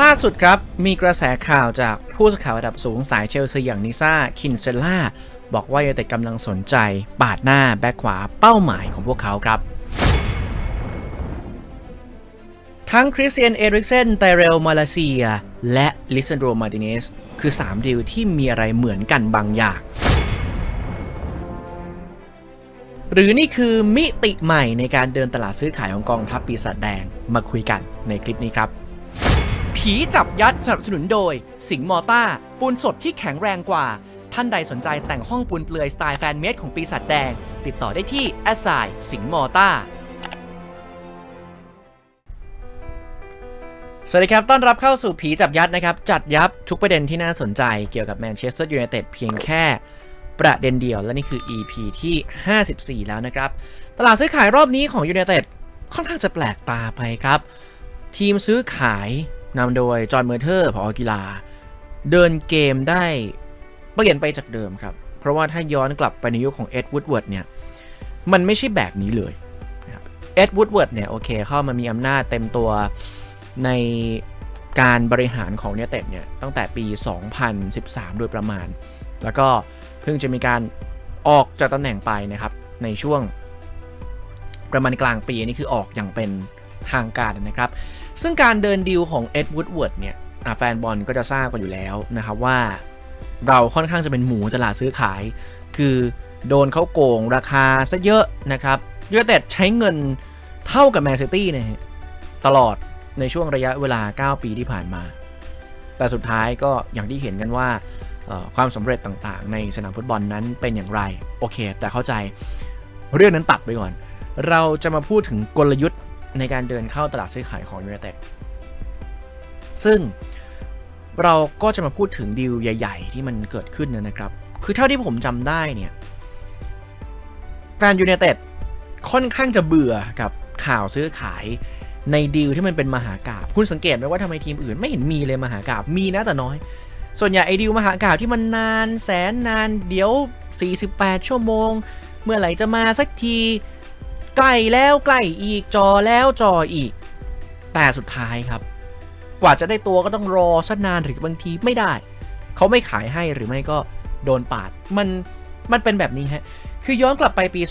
ล่าสุดครับ มีกระแสข่าวจากผู้สื่อข่าวระดับสูงสายเชลซีอย่างนิซ่า คินเซล่า บอกว่ายูไนเต็ดกำลังสนใจ ปาดหน้าแบ็คขวาเป้าหมายของพวกเขาครับ ทั้งคริสเตียน เอริกเซนไตเรล มาเลเซีย และลิซันโดมาติเนส คือ 3 ดีลที่มีอะไรเหมือนกันบางอย่าง หรือนี่คือมิติใหม่ในการเดินตลาดซื้อขายของกองทัพปีศาจแดงมาคุยกันในคลิปนี้ครับ ผีจับยัดสนับสนุนโดย สิงห์มอต้า ปูนสดที่แข็งแรงกว่า ท่านใดสนใจแต่งห้องปูนเปลือยสไตล์แฟนเมดของปีศาจแดง ติดต่อได้ที่แอสไซสิงห์มอต้า สวัสดีครับ ต้อนรับเข้าสู่ผีจับยัดนะครับ จัดยับทุกประเด็นที่น่าสนใจเกี่ยวกับแมนเชสเตอร์ยูไนเต็ดเพียงแค่ประเด็นเดียว และนี่คือ EP ที่ 54 แล้วนะครับ ตลาดซื้อขายรอบนี้ของยูไนเต็ดค่อนข้างจะแปลกตาไปครับ ทีมซื้อขาย นำโดยจอห์นเมอร์เทอร์ผอกีฬา เดินเกมได้เปลี่ยนไปจากเดิมครับ เพราะว่าถ้าย้อนกลับไปในยุคของเอ็ดวูดเวิร์ดเนี่ย มันไม่ใช่แบบนี้เลยเอ็ดวูดเวิร์ดเนี่ยโอเคเข้ามามีอำนาจเต็มตัวในการบริหารของเนเต็ดเนี่ยตั้งแต่ปี 2013 โดยประมาณ แล้วก็เพิ่งจะมีการออกจากตำแหน่งไปนะครับในช่วงประมาณกลางปีนี่คือออกอย่างเป็น ทางการนะครับ ซึ่งการเดินดีลของเอ็ดวูดเวิร์ดเนี่ยแฟนบอลก็จะทราบกันอยู่แล้วนะครับว่า เราค่อนข้างจะเป็นหมูตลาดซื้อขาย คือโดนเขาโกงราคาซะเยอะนะครับยูไนเต็ดใช้เงินเท่ากับแมนซิตี้นะฮะตลอดในช่วงระยะเวลา 9 ปีที่ผ่านมา แต่สุดท้ายก็อย่างที่เห็นกันว่าความสำเร็จต่างๆ ในสนามฟุตบอลนั้นเป็นอย่างไร โอเค แต่เข้าใจเรื่องนั้นตัดไปก่อน เราจะมาพูดถึงกลยุทธ์ ในการเดินเข้าตลาดซื้อขายของยูไนเต็ดซึ่งเราก็จะมาพูดถึงดีลใหญ่ ๆ ที่มันเกิดขึ้นนะครับ คือเท่าที่ผมจำได้เนี่ยแฟนยูไนเต็ดค่อนข้างจะเบื่อกับข่าวซื้อขายในดีลที่มันเป็นมหากาบคุณสังเกตไหมว่าทำไมทีมอื่นไม่เห็นมีเลยมหากาบมีนะแต่น้อย ส่วนใหญ่ไอ้ดีลมหากาบที่มันนานแสนนานเดี๋ยว 48 ชั่วโมง เมื่อไหร่จะมาสักที ใกล้แล้วใกล้อีกจอแล้วจออีก แต่สุดท้ายครับ กว่าจะได้ตัวก็ต้องรอสักนานหรือบางทีไม่ได้ เขาไม่ขายให้หรือไม่ก็โดนปาด มันมันเป็นแบบนี้ฮะ คือย้อนกลับไปปี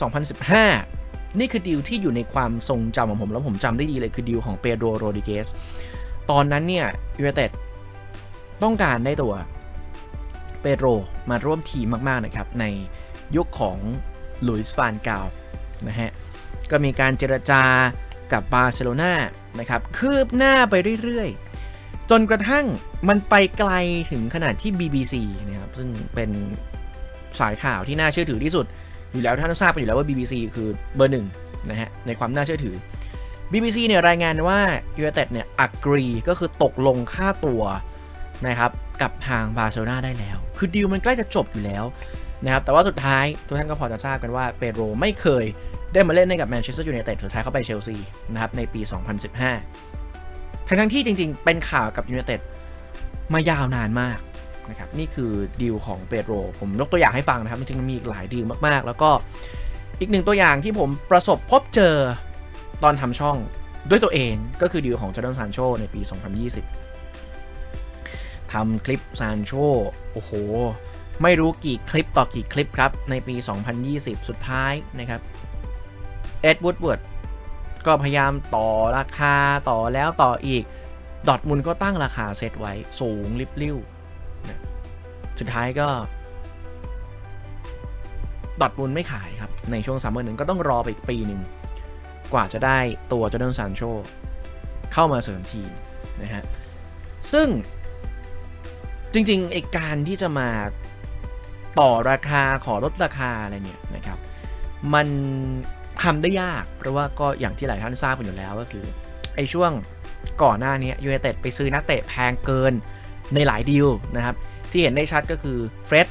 2015 นี่คือดีลที่อยู่ในความทรงจำของผม แล้วผมจำได้ดีเลยคือดีลของเปโดโรดิเกส ตอนนั้นเนี่ยยูไนเต็ดต้องการได้ตัวเปโดรมาร่วมทีมมาก ๆ นะครับ ในยุคของหลุยส์ฟานกาลนะฮะ ก็มีการเจรจากับบาร์เซโลนานะครับคืบหน้าไปเรื่อยๆ จนกระทั่งมันไปไกลถึงขนาดที่ BBC นะครับซึ่งเป็นสายข่าวที่น่าเชื่อถือที่สุด อยู่แล้วท่านทราบกันอยู่แล้วว่า BBC คือเบอร์หนึ่งนะฮะในความน่าเชื่อถือ BBC เนี่ยรายงานว่ายูไนเต็ดเนี่ยอักรีก็คือตกลงค่าตัวนะครับกับทางบาร์เซโลนาได้แล้ว คือดีลมันใกล้จะจบอยู่แล้วนะครับแต่ว่าสุดท้ายทุกท่านก็พอจะทราบกันว่าเปโรไม่เคย ได้มาเล่นให้กับแมนเชสเตอร์ยูไนเต็ดสุดท้ายเขาไปเชลซีนะครับในปี 2015 ทั้งทั้งที่จริงๆ เป็นข่าวกับยูไนเต็ดมายาวนานมากนะครับนี่คือดีลของเปโดรผมยกตัวอย่างให้ฟังนะครับจริงๆมีอีกหลายดีลมากๆ แล้วก็อีกหนึ่งตัวอย่างที่ผมประสบพบเจอตอนทำช่องด้วยตัวเองก็คือดีลของจอร์แดนซานโชในปี 2020 ทำคลิปซานโชโอ้โห ไม่รู้กี่คลิปต่อกี่คลิปครับ ในปี 2020 สุดท้ายนะครับ เอ็ดวูดเวิร์ดก็พยายามต่อราคาต่อแล้วต่ออีก ดอทมุนก็ตั้งราคาเซตไว้สูงริบลิ่วสุดท้ายก็ ดอทมุนไม่ขายครับ ในช่วงซัมเมอร์หนึ่งก็ต้องรอไปอีกปีหนึ่ง กว่าจะได้ตัวจอร์แดนซานโชเข้ามาเสริมทีมนะฮะ ซึ่งจริงๆไอการที่จะมาต่อราคาขอลดราคาอะไรเนี่ยนะครับ มัน ทำได้ยาก เพราะว่าก็อย่างที่หลายท่านทราบกันอยู่แล้วก็คือไอ้ช่วงก่อนหน้านี้ยูไนเต็ดไปซื้อนักเตะแพงเกินในหลายดีลนะครับ ที่เห็นได้ชัดก็คือเฟร็ด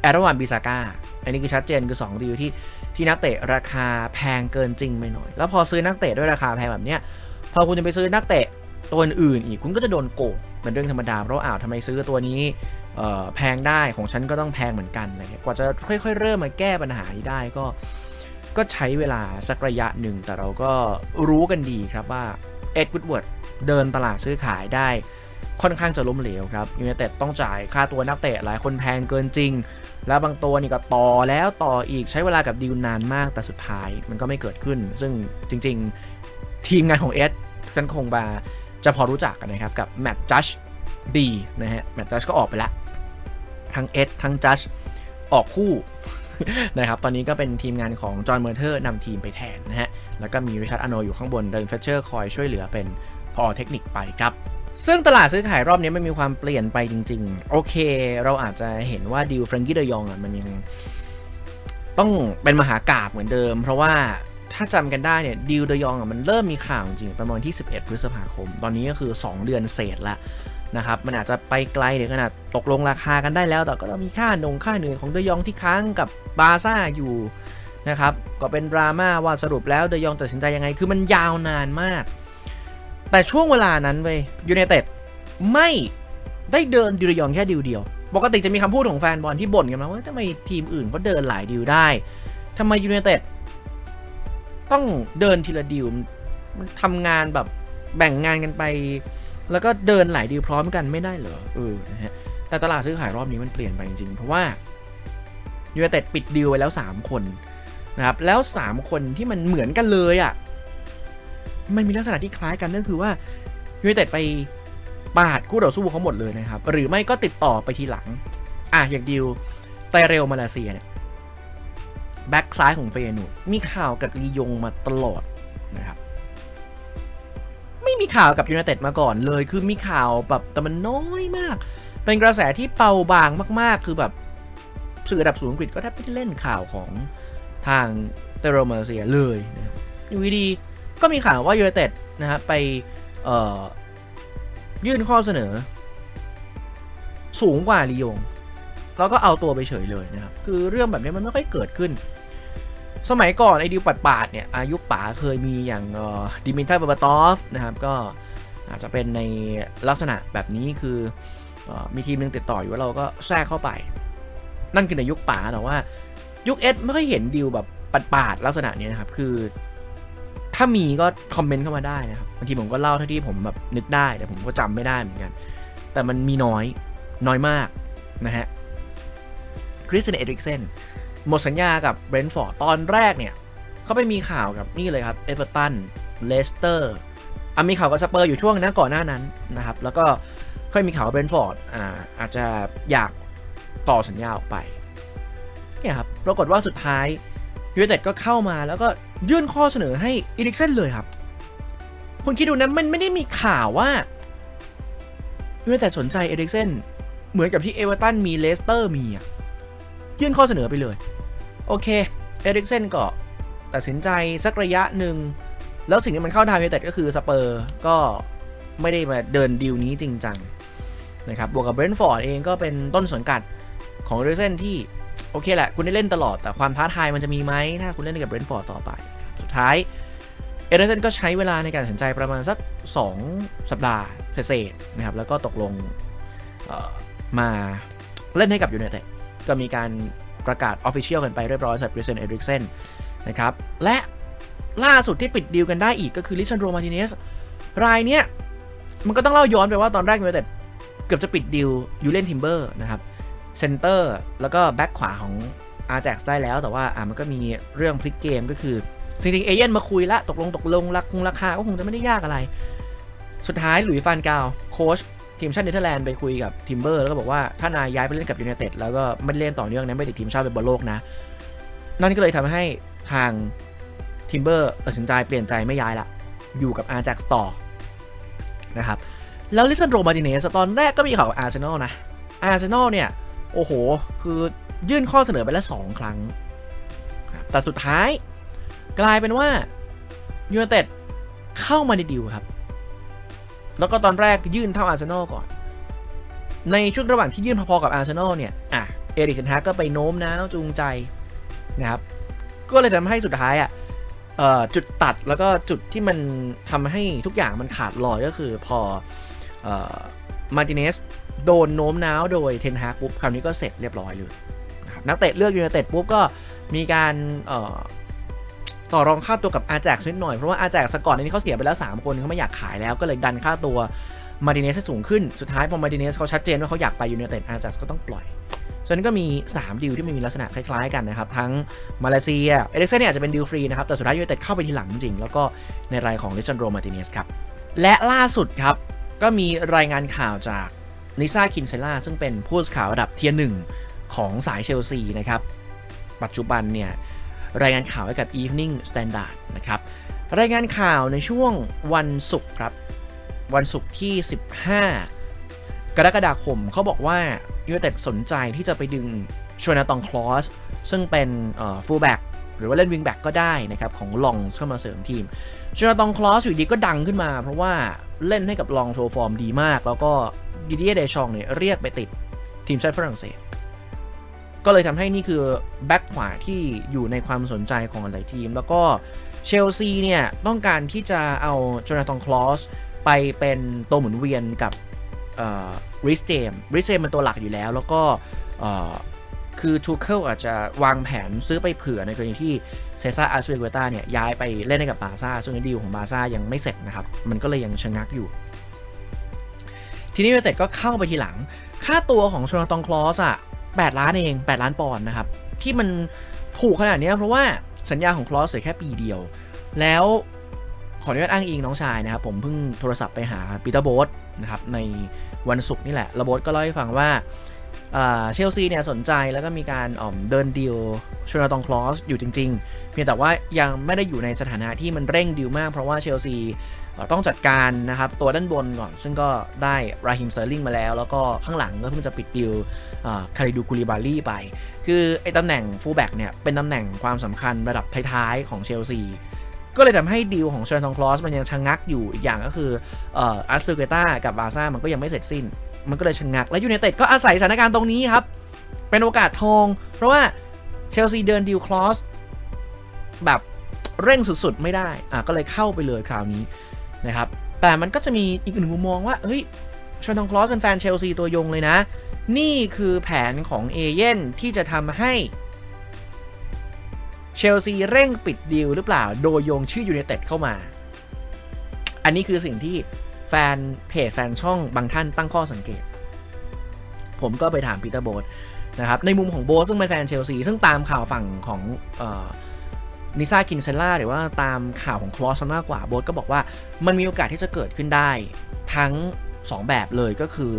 แอรวันบิซาก้าอันนี้คือชัดเจนคือ 2 ดีลที่ที่นักเตะราคาแพงเกินจริงไปหน่อย แล้วพอซื้อนักเตะด้วยราคาแพงแบบเนี้ยพอคุณจะไปซื้อนักเตะตัวอื่นอีกคุณก็จะโดนโกงเป็นเรื่องธรรมดาเพราะอ้าวทำไมซื้อตัวนี้แพงได้ของฉันก็ต้องแพงเหมือนกันอะไรเงี้ยกว่าจะค่อย ๆ เริ่มมาแก้ปัญหานี้ได้ก็ ก็ใช้เวลาสักระยะหนึ่ง แต่เราก็รู้กันดีครับว่าเอ็ดวูดเวิร์ดเดินตลาดซื้อขายได้ค่อนข้างจะล้มเหลวครับยู i นเต็ดต้องจ่ายค่าตัวนักเตะหลายคนแพงเกินจริง แล้วบางตัวนี่ก็ต่อแล้วต่ออีกใช้เวลากับดีลนานมากแต่สุดท้ายมันก็ไม่เกิดขึ้น ซึ่งจริง ๆ ทีมงานของเอสฉันคงบาจะพอรู้จักกันนะครับกับแมตต์จัชดีนะฮะแมตต์จัชก็ออกไปล้วทั้งเอสทั้งจัชออกคู่ นะครับ ตอนนี้ก็เป็นทีมงานของจอห์นเมอร์เทอร์นำทีมไปแทนนะฮะ แล้วก็มีริชาร์ดอโนอยู่ข้างบนเดนเฟเชอร์คอยช่วยเหลือเป็นพอเทคนิคไปครับซึ่งตลาดซื้อขายรอบนี้มันมีความเปลี่ยนไปจริง ๆ โอเค เราอาจจะเห็นว่าดิวแฟรงกี้เดยองอะมันยังต้องเป็นมหากราบเหมือนเดิม เพราะว่าถ้าจำกันได้เนี่ยดิวเดยองอะมันเริ่มมีข่าวจริงประมาณที่ 11 พฤษภาคม ตอนนี้ก็คือ 2 เดือนเศษละ นะครับมันอาจจะไปไกลถึงขนาดตกลงราคากันได้แล้ว แต่ก็ต้องมีค่าหนงค่าเหนื่อยของเดยองที่ค้างกับบาซ่าอยู่นะครับก็เป็นดราม่าว่าสรุปแล้วเดยองตัดสินใจยังไงคือมันยาวนานมาก แต่ช่วงเวลานั้นเว้ยยูไนเต็ดไม่ได้เดินดิวเดยองแค่ดิวเดียวปกติจะมีคำพูดของแฟนบอลที่บ่นกันมาว่าทำไมทีมอื่นเขาเดินหลายดิวได้ทำไมยูไนเต็ดต้องเดินทีละดิวมันทำงานแบบแบ่งงานกันไป แล้วก็เดินหลายดิวพร้อมกันไม่ได้เหรอเออนะฮะแต่ตลาดซื้อขายรอบนี้มันเปลี่ยนไปจริงๆ เพราะว่ายูไนเต็ดปิดดิวไว้แล้ว 3 คนนะครับแล้ว 3 คนที่มันเหมือนกันเลยอะ่ะมันมีลักษณะที่คล้ายกันนั่นคือว่ายูไนเต็ดไปปาดคู่ต่อสู้เขาหมดเลยนะครับ หรือไม่ก็ติดต่อไปทีหลัง อะอย่างดิวไตเรลมาเลเซียเนี่ยแบ็กซ้ายของเฟยนูมีข่าวกับลียงมาตลอดนะครับ ไม่มีข่าวกับยูไนเต็ดมาก่อนเลย คือมีข่าวแบบแต่มันน้อยมาก เป็นกระแสที่เป่าบางมาก ๆ คือแบบสื่อระดับสูงอังกฤษก็แทบไม่ได้เล่นข่าวของทางเตโรมาเลเซียเลยนะอยู่ดีๆก็มีข่าวว่ายูไนเต็ดนะครับไปเอ่อยื่นข้อเสนอ สูงกว่าลียงแล้วก็เอาตัวไปเฉยเลยนะครับ คือเรื่องแบบนี้มันไม่ค่อยเกิดขึ้น สมัยก่อนไอดิวปัดปาดๆเนี่ยอายุป๋าเคยมีอย่างดิมินทาบาบาตอฟนะครับก็อาจจะเป็นในลักษณะแบบนี้คืออมีทีมหนึงติดต่ออยู่ว่าเราก็แทรกเข้าไป นั่นคือในยุคป๋าแต่ว่า ยุคเอสไม่ค่อยเห็นดิวแบบปัดปาดๆลักษณะนี้นะครับ คือ ถ้ามีก็คอมเมนต์เข้ามาได้นะครับบางทีผมก็เล่าเท่าที่ผมแบบนึกได้แต่ผมก็จำไม่ได้เหมือนกัน แต่มันมีน้อยน้อยมากนะฮะคริสเตนเอริกเซน หมดสัญญากับเบรนท์ฟอร์ดตอนแรกเนี่ยเขาไปมีข่าวกับนี่เลยครับเอเวอร์ตันเลสเตอร์อะมีข่าวกับสเปอร์อยู่ช่วงนะก่อนหน้านั้นนะครับ แล้วก็ค่อยมีข่าวกับเบรนท์ฟอร์ดอ่าอาจจะอยากต่อสัญญาออกไปเนี่ยครับปรากฏว่าสุดท้ายยูไนเต็ดก็เข้ามาแล้วก็ยื่นข้อเสนอให้เอริกเซนเลยครับ คุณคิดดูนะมันไม่ได้มีข่าวว่ายูไนเต็ดสนใจเอริกเซนเหมือนกับที่เอเวอร์ตันมีเลสเตอร์มีอะ ยื่นข้อเสนอไปเลย โอเค เอริกเซนก็ตัดสินใจสักระยะหนึ่ง แล้วสิ่งที่มันเข้าทางยูไนเต็ดก็คือสเปอร์ก็ไม่ได้มาเดินดีลนี้จริงจังนะครับ บวกกับเบรนท์ฟอร์ดเองก็เป็นต้นสังกัดของเอริกเซนที่ โอเคแหละ คุณได้เล่นตลอด แต่ความท้าทายมันจะมีไหมถ้าคุณเล่นกับเบรนท์ฟอร์ดต่อไป สุดท้ายเอริกเซนก็ใช้เวลาในการตัดสินใจประมาณสัก 2 สัปดาห์เศษนะครับ แล้วก็ตกลงมาเล่นให้กับยูไนเต็ด ก็มีการประกาศออฟฟิเชียลกันไปเรียบร้อยสำหรับริเซนเอริกเซนนะครับ และล่าสุดที่ปิดดีลกันได้อีกก็คือลิซันโดมาติเนสรายเนี้ยมันก็ต้องเล่าย้อนไปว่าตอนแรกยูไนเต็ดเกือบจะปิดดีลยูเลนทิมเบอร์นะครับเซนเตอร์แล้วก็แบ็คขวาของอาแจ็กได้แล้ว แต่ว่าอะมันก็มีเรื่องพลิกเกมก็คือ จริงๆ เอเย่นมาคุยละตกลงตกลงรักคงราคาก็คงจะไม่ได้ยากอะไร สุดท้ายหลุยส์ฟานกาวโค้ช ทีมชาติเนเธอร์แลนด์ไปคุยกับทิมเบอร์แล้วก็บอกว่าถ้านายย้ายไปเล่นกับยูไนเต็ดแล้วก็ไม่เล่นต่อเนื่องนะไม่ติดทีมชาติเป็นบอลโลกนะ นั่นก็เลยทำให้ทางทิมเบอร์ตัดสินใจเปลี่ยนใจไม่ย้ายละ อยู่กับอาแจ็กต่อนะครับแล้วลิซันโดมาติเนสตอนแรกก็มีข่าวอาร์เซนอลนะอาร์เซนอลเนี่ย โอ้โห คือยื่นข้อเสนอไปแล้วสองครั้ง แต่สุดท้ายกลายเป็นว่ายูไนเต็ดเข้ามาในดีลครับ แล้วก็ตอนแรกยื่นเท่าอาร์เซนอลก่อน ในช่วงระหว่างที่ยื่นพอๆกับอาร์เซนอลเนี่ย อะ เอริกเทนฮาก็ไปโน้มน้าวจูงใจนะครับ ก็เลยทำให้สุดท้ายอะจุดตัดแล้วก็จุดที่มันทำให้ทุกอย่างมันขาดลอยก็คือพอมาร์ติเนสโดนโน้มน้าวโดยเทนฮากปุ๊บคราวนี้ก็เสร็จเรียบร้อยเลยนะครับนักเตะเลือกยูไนเต็ดปุ๊บก็มีการ ต่อรองค่าตัวกับอาแจกนิดหน่อย เพราะว่าอาแจกสก่อนในนี้เขาเสียไปแล้ว 3 คนเขาไม่อยากขายแล้วก็เลยดันค่าตัวมาดิเนสให้สูงขึ้น สุดท้ายพอมาดิเนสเขาชัดเจนว่าเขาอยากไปยู i นเต็ดอาแจกก็ต้องปล่อยส่วนนี้ก็มี 3ดีลที่มันมีลักษณะคล้ายๆกันนะครับ ทั้งมาเลเซีย เอเล็กเซนเนี่ยอาจจะเป็นดีลฟรีนะครับ แต่สุดท้ายยู i นเต็ดเข้าไปทีหลังจริง แล้วก็ในรายของลิซันโดมาติเนสครับ และล่าสุดครับ ก็มีรายงานข่าวจากนิซาคินเซล่าซึ่งเป็นผู้สื่อข่าวระดับเทียร์หนึ่งของสายเชลซีนะครับ ปัจจุบันเนี่ย รายงานข่าวให้กับ Evening Standard นะครับ รายงานข่าวในช่วงวันศุกร์ครับ วันศุกร์ที่ 15 กรกฎาคมเขาบอกว่ายูเต็ดสนใจที่จะไปดึงชวนาตองคลอสซึ่งเป็นฟูลแบ็กหรือว่าเล่นวิงแบ็กก็ได้นะครับ ของลองเข้ามาเสริมทีมชวนาตองคลอสอยู่ดีก็ดังขึ้นมา เพราะว่าเล่นให้กับลองโชว์ฟอร์มดีมาก แล้วก็ดิเดียเดชองเนี่ยเรียกไปติดทีมชาติฝรั่งเศส ก็เลยทำให้นี่คือแบ็กขวาที่อยู่ในความสนใจของหลายทีม แล้วก็เชลซีเนี่ยต้องการที่จะเอาโจนาธานคลอสไปเป็นตัวหมุนเวียนกับริสเจมริสเจมเป็นตัวหลักอยู่แล้ว แล้วก็คือทูเคิลอาจจะวางแผนซื้อไปเผื่อในกรณีที่เซซ่าอาร์เวเกตาเนี่ยย้ายไปเล่นให้กับบาซ่าซึ่งดีลของบาซ่ายังไม่เสร็จนะครับ มันก็เลยยังชะงักอยู่ ทีนี้ยูไนเต็ดก็เข้าไปทีหลัง ค่าตัวของโชนาตองคลอสอะ 8 ล้านเอง 8 ล้านปอนด์นะครับ ที่มันถูกขนาดนี้เพราะว่าสัญญาของคลอสเหลือแค่ปีเดียว แล้วขออนุญาตอ้างอิงน้องชายนะครับ ผมเพิ่งโทรศัพท์ไปหาปีเตอร์โบสนะครับในวันศุกร์นี่แหละแล้วโบสก็เล่าให้ฟังว่าเชลซีเนี่ยสนใจแล้วก็มีการเดินดีลชนาตองคลอสอยู่จริง ๆ เพียงแต่ว่ายังไม่ได้อยู่ในสถานะที่มันเร่งดีลมากเพราะว่าเชลซี ต้องจัดการนะครับตัวด้านบนก่อน ซึ่งก็ได้ราฮิมเซอร์ลิงมาแล้ว แล้วก็ข้างหลังก็เพิ่งจะปิดดีลคาริดูกูลิบาลีไป คือไอ้ตำแหน่งฟูลแบ็กเนี่ยเป็นตำแหน่งความสำคัญระดับท้ายๆของเชลซีก็เลยทำให้ดีลของเชนทองคลอสมันยังชะงงักอยู่อีกอย่างก็คืออัสตูเกต้ากับบาซ่ามันก็ยังไม่เสร็จสิ้น มันก็เลยชะงงัก และยูเนเต็ดก็อาศัยสถานการณ์ตรงนี้ครับ เป็นโอกาสทอง เพราะว่าเชลซีเดินดีลคลอสแบบเร่งสุดๆ ไม่ได้อะก็เลยเข้าไปเลยคราวนี้ นะครับแต่มันก็จะมีอีกหนึ่งมุมมองว่าเฮ้ยชอนทองคลอสเป็นแฟนเชลซีตัวยงเลยนะ นี่คือแผนของเอเย่นที่จะทำให้เชลซีเร่งปิดดีลหรือเปล่า โดยโยงชื่อยูเนเต็ดเข้ามา อันนี้คือสิ่งที่แฟนเพจแฟนช่องบางท่านตั้งข้อสังเกต ผมก็ไปถามปีเตอร์โบสนะครับในมุมของโบสซึ่งเป็นแฟนเชลซีซึ่งตามข่าวฝั่งของ นิซาคินเซล่าหรือว่าตามข่าวของคลอสมากกว่าโบสก็บอกว่ามันมีโอกาสที่จะเกิดขึ้นได้ทั้ง 2 แบบเลยก็คือ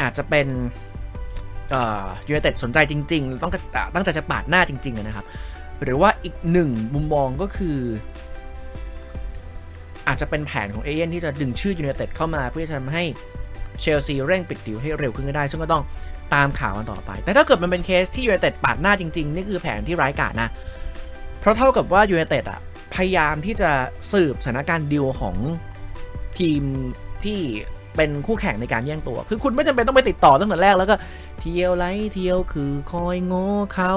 อาจจะเป็นยูไนเต็ดสนใจจริง ๆ ต้องตั้งใจจะปาดหน้าจริง ๆ นะครับ หรือว่าอีกหนึ่งมุมมองก็คือ อาจจะเป็นแผนของเอเย่นที่จะดึงชื่อยูไนเต็ดเข้ามาเพื่อจะทำให้เชลซีเร่งปิดดิวให้เร็วขึ้นก็ได้ ซึ่งก็ต้องตามข่าวกันต่อไป แต่ถ้าเกิดมันเป็นเคสที่ยูไนเต็ดปาดหน้าจริง ๆ นี่คือแผนที่ร้ายกาจนะ เพราะเท่ากับว่ายูไนเต็ดอะพยายามที่จะสืบสถานการณ์ดิวของทีมที่เป็นคู่แข่งในการแย่งตัว คือคุณไม่จำเป็นต้องไปติดต่อตั้งแต่แรกแล้วก็เที่ยวไล่เที่ยวคือคอยง้อเขา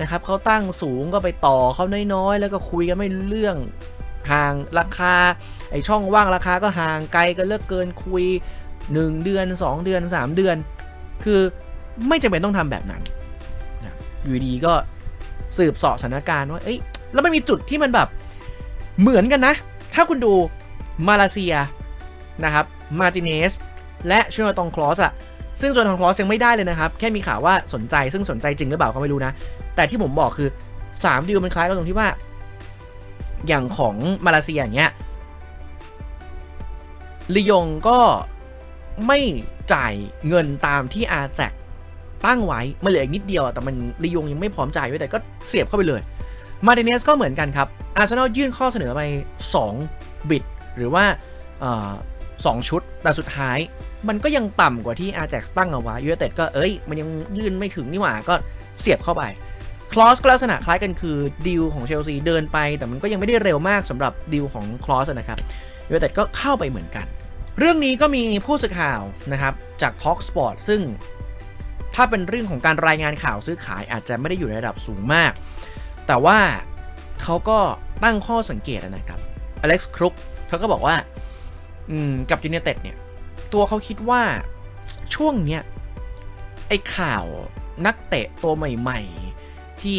นะครับเขาตั้งสูงก็ไปต่อเขาน้อยๆ แล้วก็คุยกันไม่เรื่องห่างราคา ไอช่องว่างราคาก็ห่างไกลกันเลิกเกินคุย 1 เดือน 2 เดือน 3 เดือน คือไม่จำเป็นต้องทำแบบนั้นอยู่ดีก็ สืบเสาะสถานการณ์ว่าเอ้ยแล้วมันมีจุดที่มันแบบเหมือนกันนะ ถ้าคุณดูมาเลเซียนะครับมาติเนสและเชอร์ตองคลอสอะซึ่งโจนทองคลอสยังไม่ได้เลยนะครับ แค่มีข่าวว่าสนใจซึ่งสนใจจริงหรือเปล่าก็ไม่รู้นะ แต่ที่ผมบอกคือ3ดีลมันคล้ายกันตรงที่ว่า อย่างของมาเลเซียอย่างเงี้ยลียงก็ไม่จ่ายเงินตามที่อาแจก ตั้งไว้มันเหลืออีกนิดเดียวแต่มันลียงยังไม่พร้อมจ่ายไว้แต่ก็เสียบเข้าไปเลยมาติเนสก็เหมือนกันครับอาร์เซนอลยื่นข้อเสนอไป 2 บิตหรือว่าสองชุด แต่สุดท้าย มันก็ยังต่ำกว่าที่อาร์แจ็กตั้งเอาไว้ยูเนเต็ดก็เอ้ย มันยังยื่นไม่ถึงนี่หว่าก็เสียบเข้าไป คลอสก็ลักษณะคล้ายกันคือดีลของเชลซีเดินไป แต่มันก็ยังไม่ได้เร็วมากสำหรับดีลของคลอสนะครับยูเนเต็ดก็เข้าไปเหมือนกัน เรื่องนี้ก็มีผู้สื่อข่าวนะครับจาก Talk Sport ซึ่ง ถ้าเป็นเรื่องของการรายงานข่าวซื้อขายอาจจะไม่ได้อยู่ในระดับสูงมาก แต่ว่าเขาก็ตั้งข้อสังเกตนะครับอเล็กซ์ครุกเขาก็บอกว่ากับยูเนเต็ดเนี่ย ตัวเขาคิดว่าช่วงเนี้ยไอ้ข่าวนักเตะตัวใหม่ ๆ ที่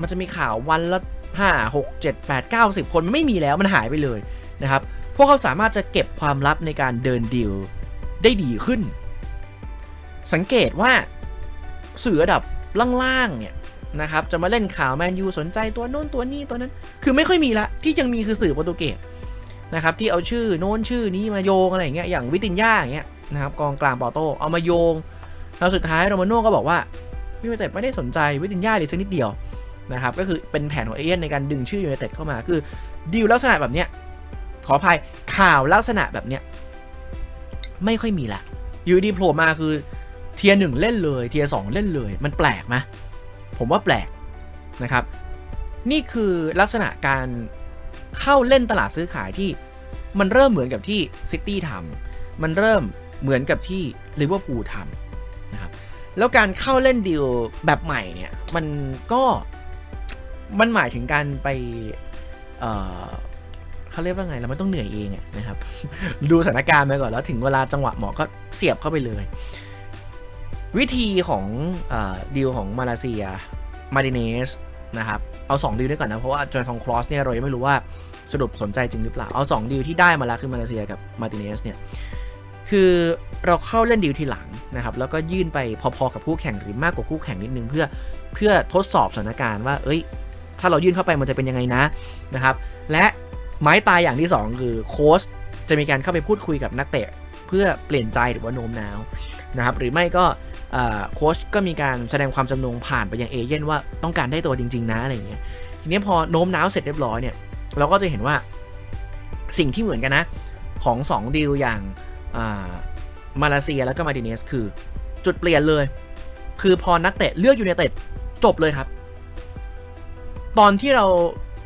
มันจะมีข่าววันละ5 6 7 8 9 10 คนมันไม่มีแล้วมันหายไปเลยนะครับ พวกเขาสามารถจะเก็บความลับในการเดินดีลได้ดีขึ้น สังเกตว่าสื่อระดับล่างๆเนี่ยนะครับจะมาเล่นข่าวแมนยูสนใจตัวโน้นตัวนี้ตัวนั้น คือไม่ค่อยมีละที่ยังมีคือสื่อโปรตุเกสนะครับที่เอาชื่อโน้นชื่อนี้มาโยงอะไรอย่างเงี้ยอย่างวิตินยาอย่างเงี้ยนะครับกองกลางปอโตเอามาโยง แล้วสุดท้ายโรมาโน่ก็บอกว่ายูไนเต็ดไม่ได้สนใจวิตินยาเลยสักนิดเดียวนะครับก็คือเป็นแผนของเอเย่นในการดึงชื่อยูไนเต็ดเข้ามาคือดีลลักษณะแบบเนี้ยขออภัยข่าวลักษณะแบบเนี้ยไม่ค่อยมีละอยู่ดีโผล่มาคือ เทียร์หนึ่งเล่นเลยเทียร์สองเล่นเลย มันแปลกไหมผมว่าแปลกนะครับ นี่คือลักษณะการเข้าเล่นตลาดซื้อขายที่มันเริ่มเหมือนกับที่ซิตี้ทำมันเริ่มเหมือนกับที่ลิเวอร์พูลทำนะครับแล้วการเข้าเล่นดีลแบบใหม่เนี่ยมันก็มันหมายถึงการไปเเขาเรียกว่าไงเราไม่ต้องเหนื่อยเองนะครับ ดูสถานการณ์ไปก่อนแล้วถึงเวลาจังหวะเหมาะก็เสียบเข้าไปเลย วิธีของดีลของมาเลเซียมาดิเนสนะครับเอา 2 ดีลด้วยก่อนนะ เพราะว่าจอร์ทองคลอสเนี่ยเรายังไม่รู้ว่าสรุปสนใจจริงหรือเปล่า เอา 2 ดีลที่ได้มาแล้วคือมาเลเซียกับมาติเนสเนี่ยคือเราเข้าเล่นดีลทีหลังนะครับแล้วก็ยื่นไปพอๆกับคู่แข่งหรือมากกว่าคู่แข่งนิดนึงเพื่อเพื่อทดสอบสถานการณ์ว่า เอ้ย ถ้าเรายื่นเข้าไปมันจะเป็นยังไงนะนะครับ และไม้ตายอย่างที่ 2 คือโค้ชจะมีการเข้าไปพูดคุยกับนักเตะ เพื่อเปลี่ยนใจหรือว่าโน้มน้าวนะครับหรือไม่ก็ โค้ชก็มีการแสดงความจำนงผ่านไปยังเอเย่นว่าต้องการได้ตัวจริง ๆ นะอะไรอย่างเงี้ยทีนี้พอโน้มน้าวเสร็จเรียบร้อยเนี่ยเราก็จะเห็นว่าสิ่งที่เหมือนกันนะ ของ 2 ดีลอย่างมาเลเซียแล้วก็มาดิเนสคือ จุดเปลี่ยนเลย คือพอนักเตะเลือกอยูไนเต็ดจบเลยครับ ตอนที่เรา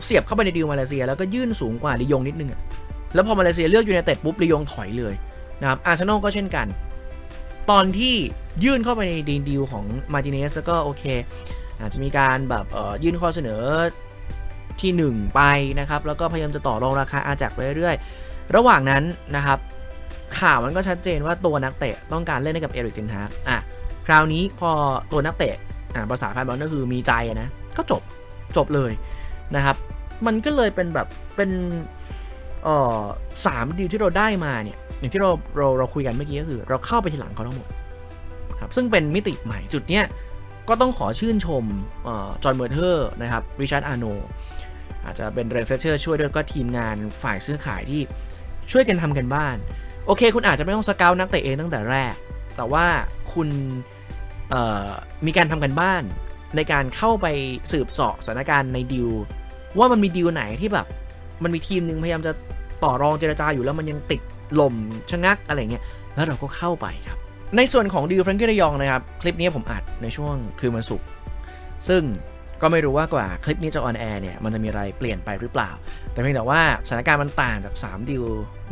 เสียบเข้าไปในดีลมาเลเซีย แล้วก็ยื่นสูงกว่าลียงนิดนึงอะแล้วพอมาเลเซียเลือกอยูไนเต็ดปุ๊บลียงถอยเลยนะครับอาร์เซนอลก็เช่นกัน ตอนที่ยื่นเข้าไปในดีลของมาติเนสก็โอเค อาจจะมีการแบบยื่นข้อเสนอที่ 1 ไปนะครับ แล้วก็พยายามจะต่อรองราคาอาจากไปเรื่อยๆ ระหว่างนั้นนะครับ ข่าวมันก็ชัดเจนว่าตัวนักเตะต้องการเล่นให้กับเอริกเทนฮากอะคราวนี้พอตัวนักเตะอะภาษาแฟนบอลก็คือมีใจนะก็จบจบเลยนะครับ มันก็เลยเป็นแบบเป็นเอ่อสามดีลที่เราได้มาเนี่ย อย่างที่เราเราเราคุยกันเมื่อกี้ก็คือ เราเข้าไปทีหลังเขาทั้งหมดครับซึ่งเป็นมิติใหม่จุดเนี้ยก็ต้องขอชื่นชมจอห์นเมอร์เทอร์นะครับริชาร์ดอาร์โนอาจจะเป็นเรนเฟเชอร์ช่วยด้วยก็ทีมงานฝ่ายซื้อขายที่ช่วยกันทำกันบ้าน โอเค คุณอาจจะไม่ต้องสเกลนักเตะเองตั้งแต่แรก แต่ว่าคุณมีการทำกันบ้านในการเข้าไปสืบเสาะสถานการณ์ในดิวว่ามันมีดิวไหนที่แบบ มันมีทีมหนึ่งพยายามจะต่อรองเจรจาอยู่แล้วมันยังติด ลมชะงักอะไรเงี้ยแล้วเราก็เข้าไปครับ ในส่วนของดิวแฟรงกี้ระยองนะครับ คลิปนี้ผมอัดในช่วงคืนวันศุกร์ซึ่งก็ไม่รู้ว่ากว่าคลิปนี้จะออนแอร์เนี่ยมันจะมีอะไรเปลี่ยนไปหรือเปล่า แต่เพียงแต่ว่าสถานการณ์มันต่างจาก 3 ดิว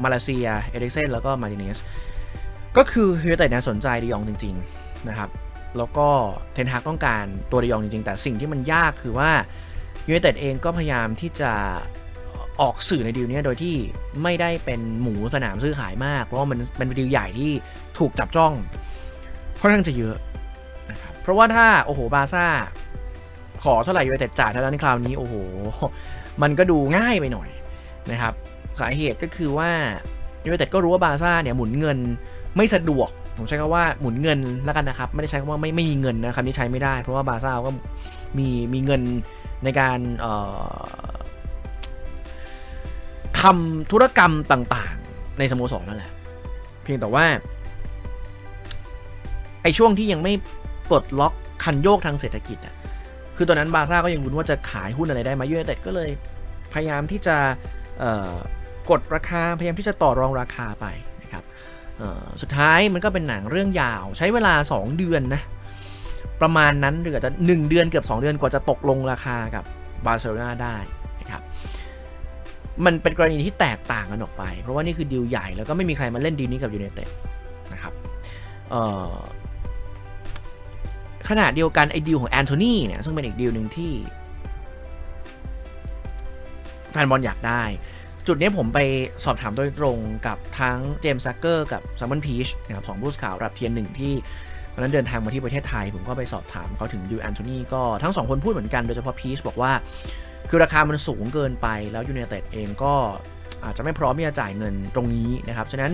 มาเลเซีย เอริกเซนแล้วก็มาติเนสก็คือยูเต็ดเนี่ยสนใจดิยองจริง ๆ นะครับ แล้วก็เทนฮากต้องการตัวดิยองจริง ๆ แต่สิ่งที่มันยากคือว่ายูไนเต็ดเองก็พยายามที่จะ ออกสื่อในดีลนี้โดยที่ไม่ได้เป็นหมูสนามซื้อขายมาก เพราะว่ามันเป็นดีลใหญ่ที่ถูกจับจ้องค่อนข้างจะเยอะนะครับเพราะว่าถ้าโอ้โหบาซ่าขอเท่าไหร่ยูไนเต็ดจ่ายเท่านั้นคราวนี้โอ้โห มันก็ดูง่ายไปหน่อยนะครับ สาเหตุก็คือว่ายูไนเต็ดก็รู้ว่าบาซ่าเนี่ยหมุนเงินไม่สะดวก ผมใช้คำว่าหมุนเงินแล้วกันนะครับ ไม่ได้ใช้คำว่าไม่ไม่มีเงินนะครับนี่ใช้ไม่ได้ เพราะว่าบาซ่าก็มีมีเงินในการเอ่อ ทำธุรกรรมต่างๆ ในสโมสรนั่นแหละ เพียงแต่ว่า ไอช่วงที่ยังไม่ปลดล็อกคันโยกทางเศรษฐกิจอะคือตอนนั้นบาซ่าก็ยังรุ้นว่าจะขายหุ้นอะไรได้ไหมยูไนเต็ดก็เลยพยายามที่จะกดราคาพยายามที่จะต่อรองราคาไปนะครับสุดท้ายมันก็เป็นหนังเรื่องยาว ใช้เวลา 2 เดือนนะประมาณนั้นหรืออาจจะ 1 เดือนเกือบ 2 เดือนกว่าจะตกลงราคากับบาร์เซโลนาได้นะครับ มันเป็นกรณีที่แตกต่างกันออกไป เพราะว่านี่คือดีลใหญ่แล้วก็ไม่มีใครมาเล่นดีลนี้กับยูไนเต็ดนะครับขณะเดียวกันไอ้ดีลของแอนโทนีเนี่ยซึ่งเป็นอีกดีลหนึ่งที่แฟนบอลอยากได้ จุดนี้ผมไปสอบถามโดยตรงกับทั้งเจมส์ซักเกอร์กับซัมมอนพีชนะครับสองผู้สื่อข่าวรับเพียงหนึ่งที่วันนั้นเดินทางมาที่ประเทศไทย ผมก็ไปสอบถามเขาถึงดิวแอนโทนีก็ทั้งสองคนพูดเหมือนกันโดยเฉพาะพีชบอกว่า คือราคามันสูงเกินไปแล้วยู i นเต็ดเองก็อาจจะไม่พร้อมที่จะจ่ายเงินตรงนี้นะครับ ฉะนั้น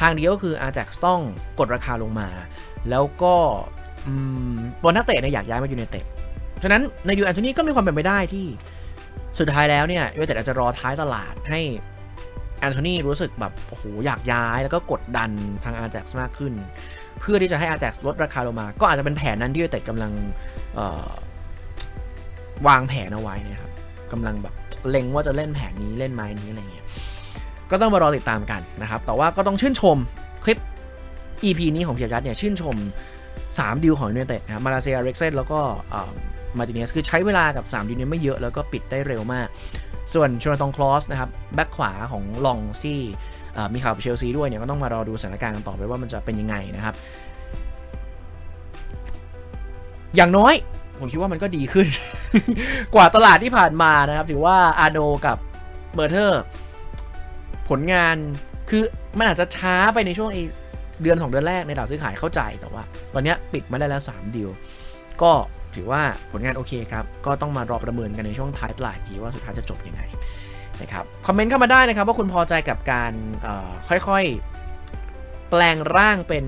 ทางเดียวก็คืออา a x ต้องกดราคาลงมา แล้วก็บอลนักเตะเนี่ยอยากย้ายมายู i นเต็ด ฉะนั้นในยูแอนโทนีก็มีความเป็นไปได้ที่สุดท้ายแล้วเนี่ยยู i นเต็ดอาจจะรอท้ายตลาดให้แอนโทนีรู้สึกแบบโอ้โหอยากย้ายแล้วก็กดดันทางอา a x มากขึ้น เพื่อที่จะให้อา a x ลดราคาลงมา ก็อาจจะเป็นแผนนั้นที่ยู i นเต็ดกำลังวางแผนเอาไว้นะครับ กำลังแบบเล็งว่าจะเล่นแผนนี้เล่นไม้นี้อะไรเงี้ยก็ต้องมารอติดตามกันนะครับ แต่ว่าก็ต้องชื่นชมคลิป EP นี้ของเพียรยัดเนี่ยชื่นชม 3 ดิวของยู i นเต็ดนะครับมาเลเซียเร็กเซนแล้วก็มาติเนสคือใช้เวลากับ 3 ดิวเนี้ไม่เยอะแล้วก็ปิดได้เร็วมาก ส่วนชวนตองคลอสนะครับแบ็คขวาของลองที่มีข่าวเชลซีด้วยเนี่ยก็ต้องมารอดูสถานการณ์กันต่อไปว่ามันจะเป็นยังไงนะครับ อย่างน้อย ผมคิดว่ามันก็ดีขึ้น กว่าตลาดที่ผ่านมานะครับ ถือว่าอาโนกับเบอร์เทอร์ ผลงานคือมันอาจจะช้าไปในช่วงเดือนของเดือนแรกในตลาดซื้อขายเข้าใจแต่ว่า ตอนนี้ปิดมาได้แล้ว 3 ดีลก็ถือว่าผลงานโอเคครับ ก็ต้องมารอประเมินกันในช่วงท้ายตลาดทีว่าสุดท้ายจะจบยังไงนะครับคอมเมนต์เข้ามาได้นะครับ ว่าคุณพอใจกับการค่อยๆ แปลงร่างเป็น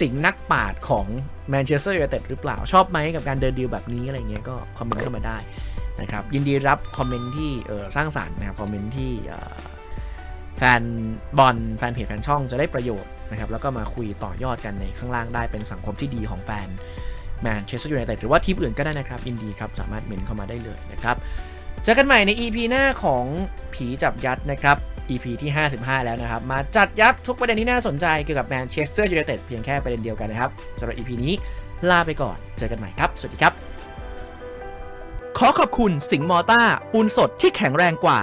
สิงนักปราดของ แมนเชสเตอร์ยูไนเต็ดหรือเปล่าชอบไหมกับการเดินดีลแบบนี้อะไรเงี้ยก็คอมเมนต์เข้ามาได้นะครับยินดีรับคอมเมนต์ที่เออสร้างสรรค์นะครับคอมเมนต์ที่แฟนบอลแฟนเพจแฟนช่องจะได้ประโยชน์นะครับแล้วก็มาคุยต่อยอดกันในข้างล่างได้เป็นสังคมที่ดีของแฟนแมนเชสเตอร์ยูไนเต็ดหรือว่าทีมอื่นก็ได้นะครับยินดีครับสามารถเมนเข้ามาได้เลยนะครับเจอกันใหม่ใน EP หน้าของผีจับยัดนะครับ EP ที่ 55 แล้วนะครับ มาจัดยับทุกประเด็นที่น่าสนใจเกี่ยวกับแมนเชสเตอร์ยูไนเต็ดเพียงแค่ประเด็นเดียวกันนะครับสำหรับ EP นี้ลาไปก่อน เจอกันใหม่ครับ สวัสดีครับ ขอขอบคุณสิงห์มอต้าปูนสดที่แข็งแรงกว่า